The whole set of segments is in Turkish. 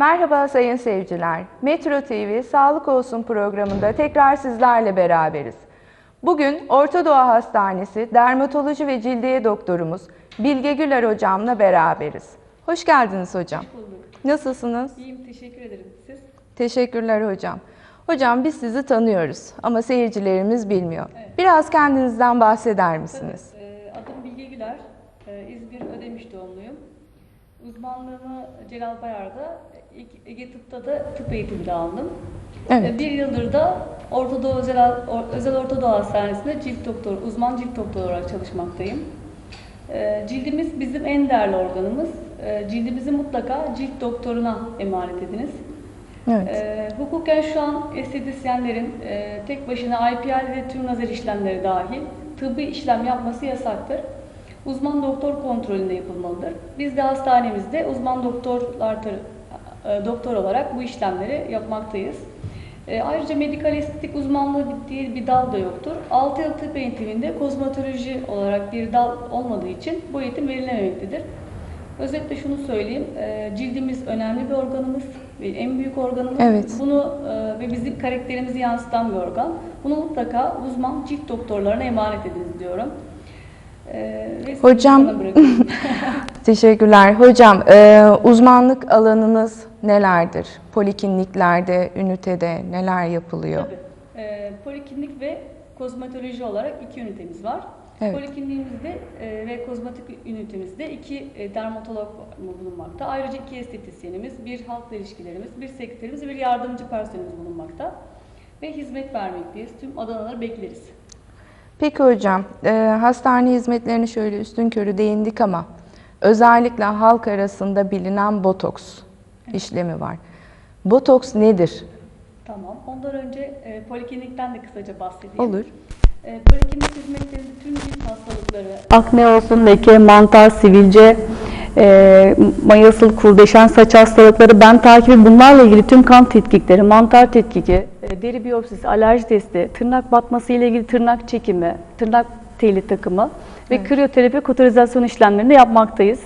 Merhaba sayın seyirciler. Metro TV Sağlık Olsun programında tekrar sizlerle beraberiz. Bugün Orta Doğu Hastanesi Dermatoloji ve Cildiye Doktorumuz Bilge Güler hocamla beraberiz. Hoş geldiniz hocam. bulduk. Nasılsınız? İyiyim, teşekkür ederim. Siz? Teşekkürler hocam. Hocam biz sizi tanıyoruz ama seyircilerimiz bilmiyor. Biraz kendinizden bahseder misiniz? Ee, adım Bilge Güler. Ee, İzmir Ödemiş doğumluyum. Uzmanlığımı Celal Bayar'da, Ege Tıp'ta da tıp eğitimi aldım. Evet. Bir yıldır da Orta Doğu Özel, Özel Orta Doğu Hastanesi'nde cilt doktor, uzman cilt doktoru olarak çalışmaktayım. Ee, cildimiz bizim en değerli organımız. Ee, cildimizi mutlaka cilt doktoruna emanet ediniz. Evet. Ee, hukuken şu an estetisyenlerin e, tek başına IPL ve tüm lazer işlemleri dahil tıbbi işlem yapması yasaktır. Uzman doktor kontrolünde yapılmalıdır. Biz de hastanemizde uzman doktorlar e, doktor olarak bu işlemleri yapmaktayız. E, ayrıca medikal estetik uzmanlığı diye bir dal da yoktur. 6 yıl tıp eğitiminde kozmetoloji olarak bir dal olmadığı için bu eğitim verilememektedir. Özetle şunu söyleyeyim, e, cildimiz önemli bir organımız ve en büyük organımız. Evet. Bunu ve bizim karakterimizi yansıtan bir organ. Bunu mutlaka uzman cilt doktorlarına emanet ediniz diyorum. E, sizi Hocam-. Teşekkürler. Hocam e, uzmanlık alanınız nelerdir? Polikliniklerde, ünitede neler yapılıyor? Tabii. E, poliklinik ve kozmetoloji olarak iki ünitemiz var. Evet. Polikliniğimizde e, ve kozmetik ünitemizde iki e, dermatolog bulunmakta. Ayrıca iki estetisyenimiz, bir halkla ilişkilerimiz, bir sekreterimiz ve bir yardımcı personelimiz bulunmakta. Ve hizmet vermekteyiz. Tüm Adanaları bekleriz. Peki hocam, e, hastane hizmetlerini şöyle üstün körü değindik ama özellikle halk arasında bilinen botoks işlemi var. Botoks nedir? Tamam. Ondan önce e, poliklinikten de kısaca bahsedeyim. Olur. E, poliklinik hizmetlerinde tüm cilt hastalıkları, akne olsun, leke, mantar, sivilce, e, mayasıl, kurdeşen, saç hastalıkları, ben takibi bunlarla ilgili tüm kan tetkikleri, mantar tetkiki, e, deri biyopsisi, alerji testi, tırnak batması ile ilgili tırnak çekimi, tırnak teli takımı ve kriyoterapi, kotorizasyon işlemlerini de yapmaktayız.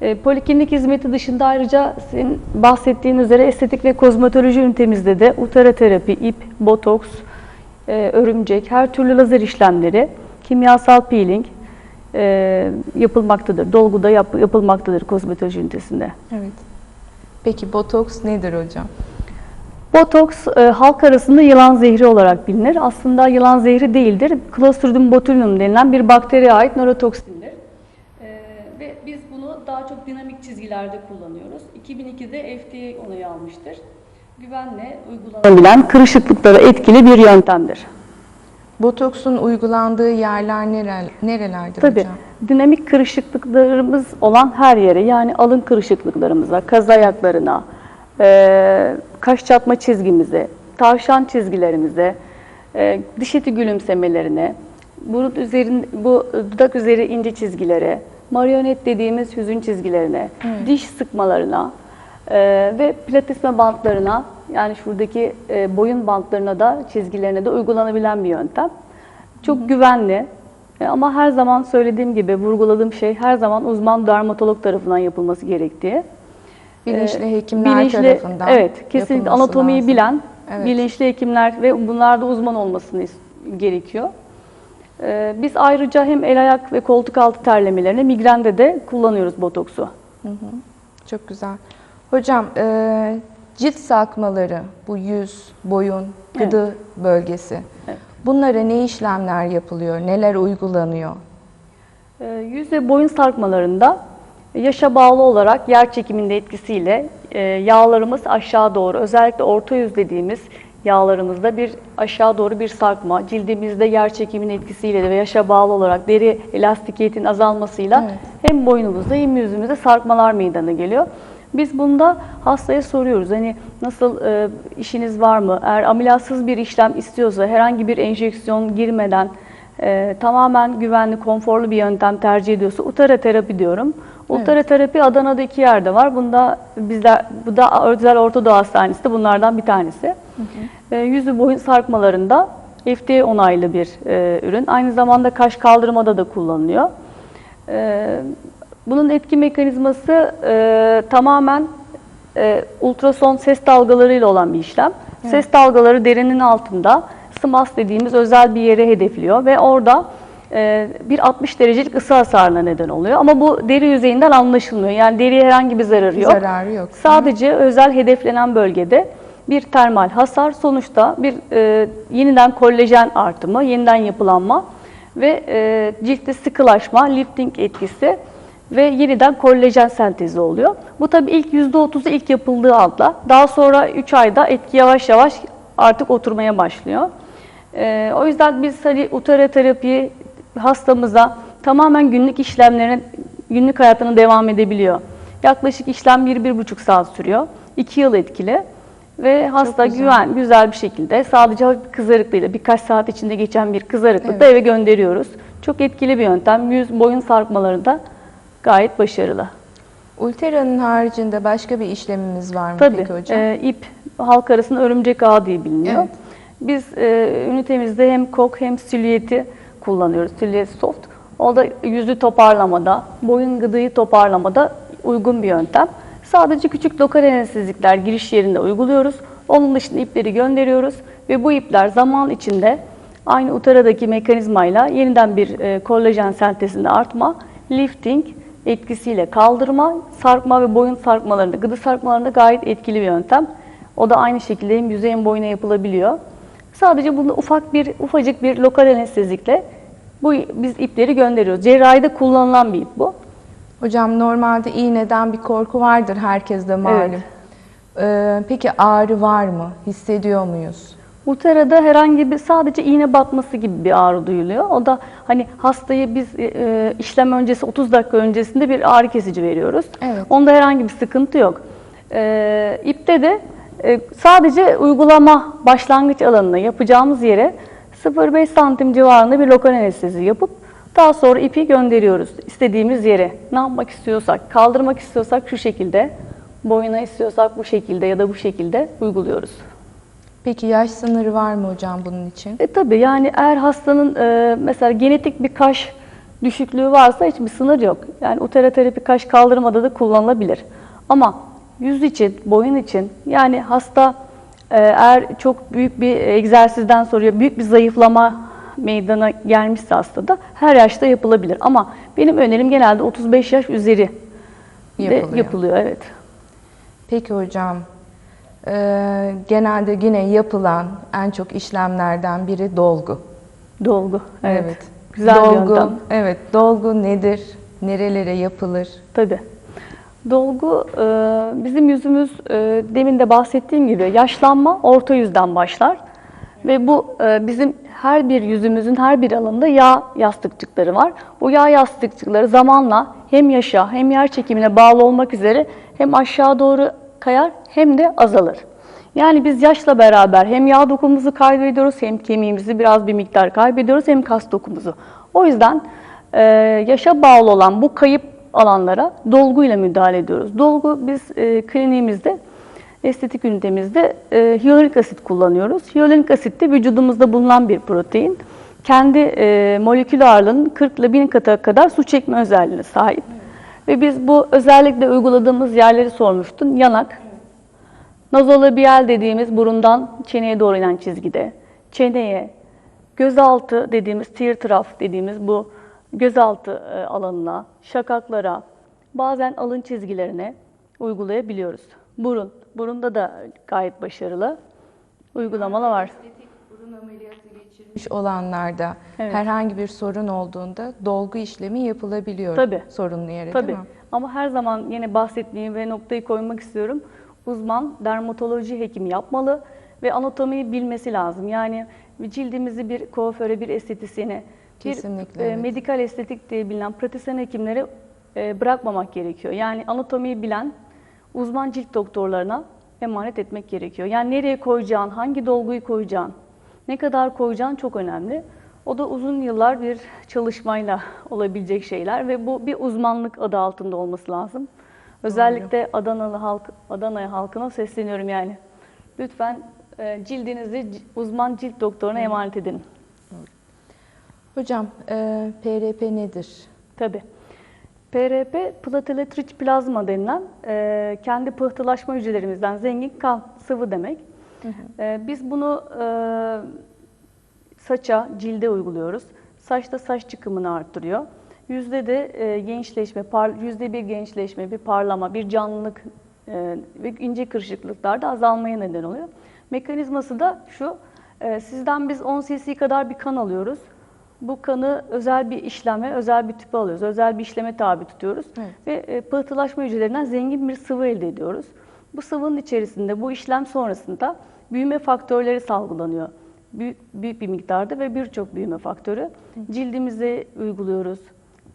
E, Poliklinik hizmeti dışında ayrıca senin bahsettiğin üzere estetik ve kozmetoloji ünitemizde de utera terapi, ip, botoks, e, örümcek, her türlü lazer işlemleri, kimyasal peeling e, yapılmaktadır. Dolguda yap- yapılmaktadır kozmetoloji ünitesinde. Evet. Peki botoks nedir hocam? Botoks e, halk arasında yılan zehri olarak bilinir. Aslında yılan zehri değildir. Clostridium botulinum denilen bir bakteriye ait nörotoksindir. E, ve biz bunu daha çok dinamik çizgilerde kullanıyoruz. 2002'de FDA onayı almıştır. Güvenle uygulanabilen kırışıklıklara etkili bir yöntemdir. Botoksun uygulandığı yerler nereler, nerelerdir Tabii. hocam? Dinamik kırışıklıklarımız olan her yere yani alın kırışıklıklarımıza, kaz ayaklarına, e, kaş çatma çizgimize, tavşan çizgilerimize, e, diş eti gülümsemelerine, burun üzerin, bu dudak üzeri ince çizgilere, marionet dediğimiz hüzün çizgilerine, diş sıkmalarına e, ve platesme bantlarına yani şuradaki e, boyun bantlarına da çizgilerine de uygulanabilen bir yöntem. Çok güvenli e, ama her zaman söylediğim gibi vurguladığım şey her zaman uzman dermatolog tarafından yapılması gerektiği. Bilinçli E, hekimler bilinçli- tarafından Evet, kesinlikle anatomiyi lazım. bilen Evet. bilinçli hekimler ve bunlarda uzman olmasını gerekiyor. E, Biz ayrıca hem el ayak ve koltuk altı terlemelerine migrende de kullanıyoruz botoksu. Çok güzel. Hocam, e, cilt sarkmaları, bu yüz, boyun, gıdı bölgesi. Evet. Bunlara ne işlemler yapılıyor, neler uygulanıyor? E, Yüz ve boyun sarkmalarında yaşa bağlı olarak yer çekiminde etkisiyle e, yağlarımız aşağı doğru özellikle orta yüz dediğimiz yağlarımızda bir aşağı doğru bir sarkma, cildimizde yer çekimin etkisiyle de ve yaşa bağlı olarak deri elastikiyetin azalmasıyla Evet. hem boynumuzda hem yüzümüzde sarkmalar meydana geliyor. Biz bunda hastaya soruyoruz hani nasıl e, işiniz var mı? Eğer ameliyatsız bir işlem istiyorsa herhangi bir enjeksiyon girmeden e, tamamen güvenli, konforlu bir yöntem tercih ediyorsa utara terapi diyorum. Utara terapi Adana'da iki yerde var. Bunda bizler bu da Özel Orta Doğu Hastanesi de bunlardan bir tanesi. E, yüzü boyun sarkmalarında FDA onaylı bir e, ürün. Aynı zamanda kaş kaldırmada da kullanılıyor. E, bunun etki mekanizması e, tamamen e, ultrason ses dalgalarıyla olan bir işlem. Ses dalgaları derinin altında SMAS dediğimiz özel bir yere hedefliyor ve orada e, bir 60 derecelik ısı hasarına neden oluyor. Ama bu deri yüzeyinden anlaşılmıyor. Yani deriye herhangi bir zararı yok. Zararı yok. Sadece özel hedeflenen bölgede bir termal hasar sonuçta bir e, yeniden kollajen artımı, yeniden yapılanma ve e, ciltte sıkılaşma, lifting etkisi ve yeniden kollajen sentezi oluyor. Bu tabii ilk %30'u ilk yapıldığı anda. Daha sonra 3 ayda etki yavaş yavaş artık oturmaya başlıyor. E, o yüzden biz hani utera terapiyi hastamıza tamamen günlük işlemlerine, günlük hayatına devam edebiliyor. Yaklaşık işlem 1-1,5 saat sürüyor. 2 yıl etkili. Ve hasta güzel. güven, güzel bir şekilde sadece bir kızarıklığıyla birkaç saat içinde geçen bir kızarıklıkla Evet. eve gönderiyoruz. Çok etkili bir yöntem. Yüz, boyun sarkmalarında gayet başarılı. Ultera'nın haricinde başka bir işlemimiz var mı Tabii peki hocam? e, ip halk arasında örümcek ağı diye biliniyor. Evet. Biz e, ünitemizde hem kok hem silüeti kullanıyoruz. Silüet soft. O da yüzü toparlamada, boyun gıdıyı toparlamada uygun bir yöntem. Sadece küçük lokal anestezikler giriş yerinde uyguluyoruz. Onun dışında ipleri gönderiyoruz ve bu ipler zaman içinde aynı uteradaki mekanizmayla yeniden bir e, kollajen sentezinde artma, lifting etkisiyle kaldırma, sarkma ve boyun sarkmalarında, gıdı sarkmalarında gayet etkili bir yöntem. O da aynı şekilde hem yüzey hem boyuna yapılabiliyor. Sadece bunda ufak bir ufacık bir lokal anestezikle bu biz ipleri gönderiyoruz. Cerrahide kullanılan bir ip bu. Hocam normalde iğneden bir korku vardır herkeste malum. Evet. Ee, peki ağrı var mı? Hissediyor muyuz? Uterada herhangi bir sadece iğne batması gibi bir ağrı duyuluyor. O da hani hastayı biz e, işlem öncesi 30 dakika öncesinde bir ağrı kesici veriyoruz. Evet. Onda herhangi bir sıkıntı yok. E, ipte de e, sadece uygulama başlangıç alanına yapacağımız yere 0,5 santim civarında bir lokal anestezi yapıp daha sonra ipi gönderiyoruz istediğimiz yere. Ne yapmak istiyorsak, kaldırmak istiyorsak şu şekilde, boyuna istiyorsak bu şekilde ya da bu şekilde uyguluyoruz. Peki yaş sınırı var mı hocam bunun için? E tabii yani eğer hastanın e, mesela genetik bir kaş düşüklüğü varsa hiçbir sınır yok. Yani uteroterapi kaş kaldırmada da kullanılabilir. Ama yüz için, boyun için yani hasta e, eğer çok büyük bir egzersizden sonra büyük bir zayıflama meydana gelmişse hastada her yaşta yapılabilir. Ama benim önerim genelde 35 yaş üzeri de Yapılıyor. yapılıyor. Evet. Peki hocam, ee, genelde yine yapılan en çok işlemlerden biri dolgu. Dolgu. Evet. Evet. Güzel bir dolgu, yöntem. Evet, dolgu nedir? Nerelere yapılır? Tabii. Dolgu e, bizim yüzümüz e, demin de bahsettiğim gibi yaşlanma orta yüzden başlar ve bu e, bizim her bir yüzümüzün her bir alanında yağ yastıkçıkları var. Bu yağ yastıkçıkları zamanla hem yaşa hem yer çekimine bağlı olmak üzere hem aşağı doğru kayar hem de azalır. Yani biz yaşla beraber hem yağ dokumuzu kaybediyoruz hem kemiğimizi biraz bir miktar kaybediyoruz hem kas dokumuzu. O yüzden e, yaşa bağlı olan bu kayıp alanlara dolguyla müdahale ediyoruz. Dolgu biz e, kliniğimizde, estetik ünitemizde e, hyaluronik asit kullanıyoruz. Hyaluronik asit de vücudumuzda bulunan bir protein. Kendi e, molekül ağırlığının 40 ile 1000 katı kadar su çekme özelliğine sahip. Ve biz bu özellikle uyguladığımız yerleri sormuştun. Yanak, nazolabial dediğimiz burundan çeneye doğru inen çizgide, çeneye, gözaltı dediğimiz teardrop dediğimiz bu gözaltı e, alanına, şakaklara, bazen alın çizgilerine uygulayabiliyoruz. Burun, burunda da gayet başarılı uygulamalar var. Geçirmiş olanlarda Evet. herhangi bir sorun olduğunda dolgu işlemi yapılabiliyor. Tabii. Sorunlu yere Tabii. değil mi? Ama her zaman yine bahsettiğim ve noktayı koymak istiyorum. Uzman dermatoloji hekimi yapmalı ve anatomiyi bilmesi lazım. Yani cildimizi bir kuaföre, bir estetisyene, bir Kesinlikle, e, evet. medikal estetik diye bilinen pratisyen hekimlere e, bırakmamak gerekiyor. Yani anatomiyi bilen uzman cilt doktorlarına emanet etmek gerekiyor. Yani nereye koyacağın, hangi dolguyu koyacağın, ne kadar koyacağın çok önemli. O da uzun yıllar bir çalışmayla olabilecek şeyler ve bu bir uzmanlık adı altında olması lazım. Özellikle Adanalı halk, Adana halkına sesleniyorum yani. Lütfen e, cildinizi uzman cilt doktoruna emanet edin. Hocam, e, PRP nedir? Tabii. PRP, platelet plazma denilen e, kendi pıhtılaşma hücrelerimizden zengin kan, sıvı demek. E, biz bunu e, saça, cilde uyguluyoruz. Saçta saç çıkımını arttırıyor. Yüzde de e, gençleşme, par, yüzde bir gençleşme, bir parlama, bir canlılık e, ve ince kırışıklıklarda azalmaya neden oluyor. Mekanizması da şu, e, sizden biz 10 cc kadar bir kan alıyoruz. Bu kanı özel bir işleme, özel bir tüpe alıyoruz. Özel bir işleme tabi tutuyoruz. Evet. Ve e, pıhtılaşma hücrelerinden zengin bir sıvı elde ediyoruz. Bu sıvının içerisinde bu işlem sonrasında büyüme faktörleri salgılanıyor. Büyük, büyük bir miktarda ve birçok büyüme faktörü. Cildimize uyguluyoruz,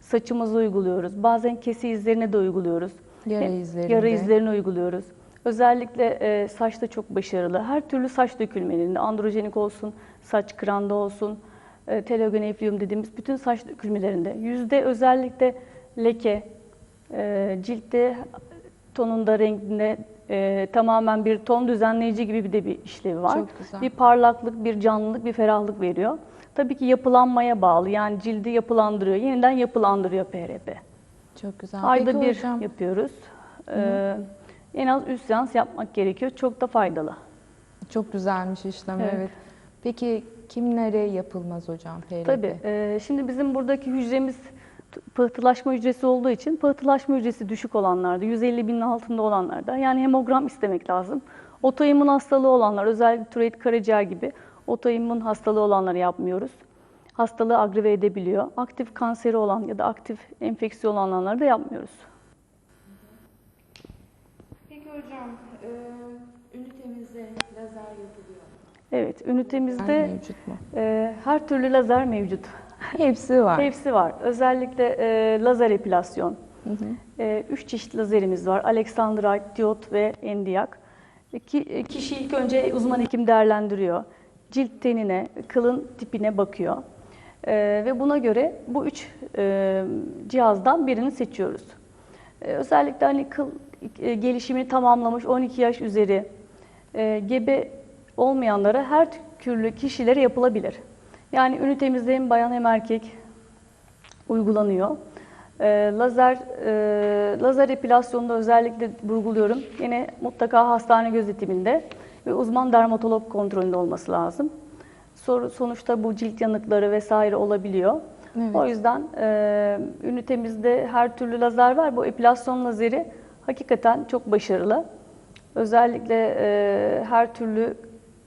saçımıza uyguluyoruz, bazen kesi izlerine de uyguluyoruz. Yara Hem izlerinde. Yara izlerine uyguluyoruz. Özellikle e, saçta çok başarılı. Her türlü saç dökülmelerinde, androjenik olsun, saç kıranda olsun, e, telogenefliyum dediğimiz bütün saç dökülmelerinde. Yüzde özellikle leke, e, ciltte tonunda, renginde e, tamamen bir ton düzenleyici gibi bir de bir işlevi var. Çok güzel. Bir parlaklık, bir canlılık, bir ferahlık veriyor. Tabii ki yapılanmaya bağlı. Yani cildi yapılandırıyor, yeniden yapılandırıyor PRP. Çok güzel. Ayda Peki bir hocam, yapıyoruz. Ee, en az 3 seans yapmak gerekiyor. Çok da faydalı. çok güzelmiş işlem evet. Evet. Peki kimlere yapılmaz hocam PRP? Tabii. e, şimdi bizim buradaki hücremiz pıhtılaşma hücresi olduğu için pıhtılaşma hücresi düşük olanlarda, 150 binin altında olanlarda yani hemogram istemek lazım. Otoimmün hastalığı olanlar, özellikle tiroid karaciğer gibi otoimmün hastalığı olanları yapmıyoruz. Hastalığı aggrave edebiliyor. Aktif kanseri olan ya da aktif enfeksiyon olanları da yapmıyoruz. Peki hocam, ünitemizde lazer yapılıyor. Evet, ünitemizde mevcut mu? e, her türlü lazer mevcut. Hepsi var. Hepsi var. Özellikle e, lazer epilasyon. E, üç çeşit lazerimiz var. Alexandrite, diyot ve endiyak. Ki, e, kişi ilk önce uzman hekim değerlendiriyor. Cilt tenine, kılın tipine bakıyor. E, ve buna göre bu üç e, cihazdan birini seçiyoruz. E, özellikle hani kıl e, gelişimini tamamlamış 12 yaş üzeri e, gebe olmayanlara her türlü kişilere yapılabilir. Yani ünitemizde hem bayan hem erkek uygulanıyor. E, lazer e, lazer epilasyonunda özellikle vurguluyorum. Yine mutlaka hastane gözetiminde ve uzman dermatolog kontrolünde olması lazım. Soru, sonuçta bu cilt yanıkları vesaire olabiliyor. Evet. O yüzden e, ünitemizde her türlü lazer var. Bu epilasyon lazeri hakikaten çok başarılı. Özellikle e, her türlü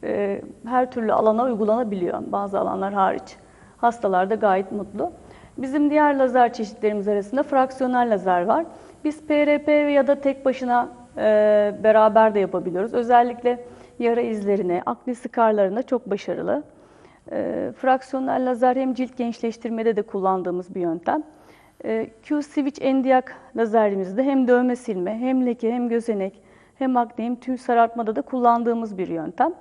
e, her türlü alana uygulanabiliyor. Bazı alanlar hariç. Hastalar da gayet mutlu. Bizim diğer lazer çeşitlerimiz arasında fraksiyonel lazer var. Biz PRP ya da tek başına e, beraber de yapabiliyoruz. Özellikle yara izlerine, akne skarlarına çok başarılı. E, fraksiyonel lazer hem cilt gençleştirmede de kullandığımız bir yöntem. E, Q-Switch endiyak lazerimizde hem dövme silme, hem leke, hem gözenek, hem akne, hem tüm sarartmada da kullandığımız bir yöntem.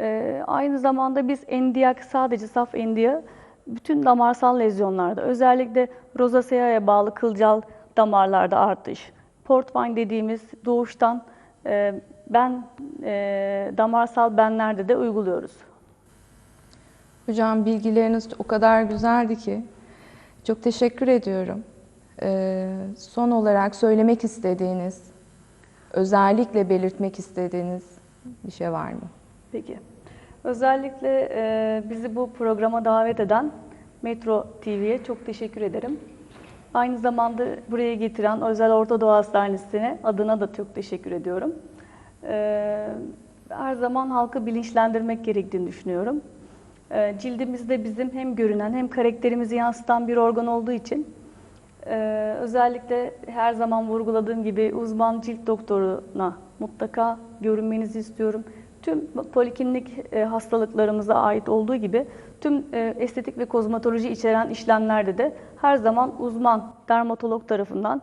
E, aynı zamanda biz endiyak, sadece saf endiyak, bütün damarsal lezyonlarda, özellikle rozacea'ya bağlı kılcal damarlarda artış, portfine dediğimiz doğuştan e, ben e, damarsal benlerde de uyguluyoruz. Hocam bilgileriniz o kadar güzeldi ki çok teşekkür ediyorum. Ee, son olarak söylemek istediğiniz, özellikle belirtmek istediğiniz bir şey var mı? Peki. Özellikle e, bizi bu programa davet eden Metro TV'ye çok teşekkür ederim. Aynı zamanda buraya getiren Özel Orta Doğu Hastanesi'ne adına da çok teşekkür ediyorum. E, her zaman halkı bilinçlendirmek gerektiğini düşünüyorum. E, cildimizde bizim hem görünen hem karakterimizi yansıtan bir organ olduğu için e, özellikle her zaman vurguladığım gibi uzman cilt doktoruna mutlaka görünmenizi istiyorum. Tüm poliklinik e, hastalıklarımıza ait olduğu gibi tüm e, estetik ve kozmetoloji içeren işlemlerde de her zaman uzman dermatolog tarafından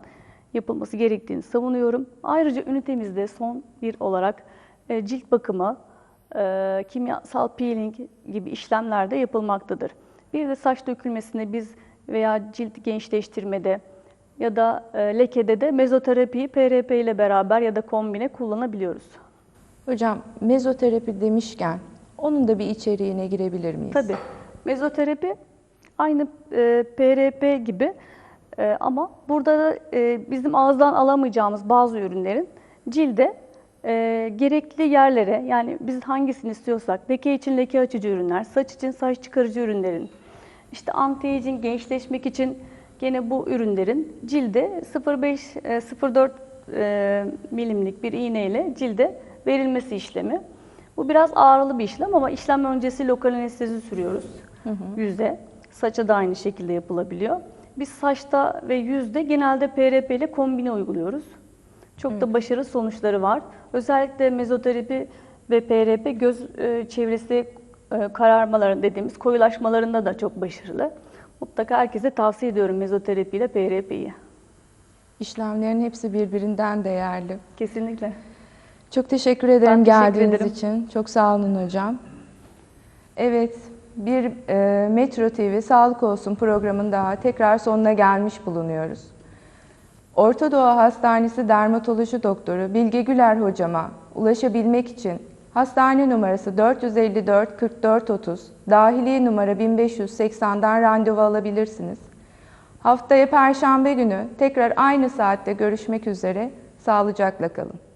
yapılması gerektiğini savunuyorum. Ayrıca ünitemizde son bir olarak e, cilt bakımı, kimyasal peeling gibi işlemler de yapılmaktadır. Bir de saç dökülmesinde biz veya cilt gençleştirmede ya da lekede de mezoterapiyi PRP ile beraber ya da kombine kullanabiliyoruz. Hocam mezoterapi demişken onun da bir içeriğine girebilir miyiz? Tabii. Mezoterapi aynı e, PRP gibi Ee, ama burada da e, bizim ağızdan alamayacağımız bazı ürünlerin cilde e, gerekli yerlere yani biz hangisini istiyorsak leke için leke açıcı ürünler, saç için saç çıkarıcı ürünlerin, işte anti-aging gençleşmek için gene bu ürünlerin cilde 0.5 e, 0.4 e, milimlik bir iğneyle cilde verilmesi işlemi. Bu biraz ağrılı bir işlem ama işlem öncesi lokal anestezi sürüyoruz yüzde. Saça da aynı şekilde yapılabiliyor. Biz saçta ve yüzde genelde PRP ile kombine uyguluyoruz. Çok da başarılı sonuçları var. Özellikle mezoterapi ve PRP göz e, çevresi e, kararmaların dediğimiz koyulaşmalarında da çok başarılı. Mutlaka herkese tavsiye ediyorum mezoterapi ile PRP'yi. İşlemlerin hepsi birbirinden değerli. Kesinlikle. Çok teşekkür ederim Ben teşekkür geldiğiniz ederim. için. Çok sağ olun hocam. Evet, bir e, Metro TV Sağlık Olsun programın daha tekrar sonuna gelmiş bulunuyoruz. Orta Doğu Hastanesi Dermatoloji Doktoru Bilge Güler hocama ulaşabilmek için hastane numarası 454 44 30, dahiliye numara 1580'den randevu alabilirsiniz. Haftaya Perşembe günü tekrar aynı saatte görüşmek üzere. Sağlıcakla kalın.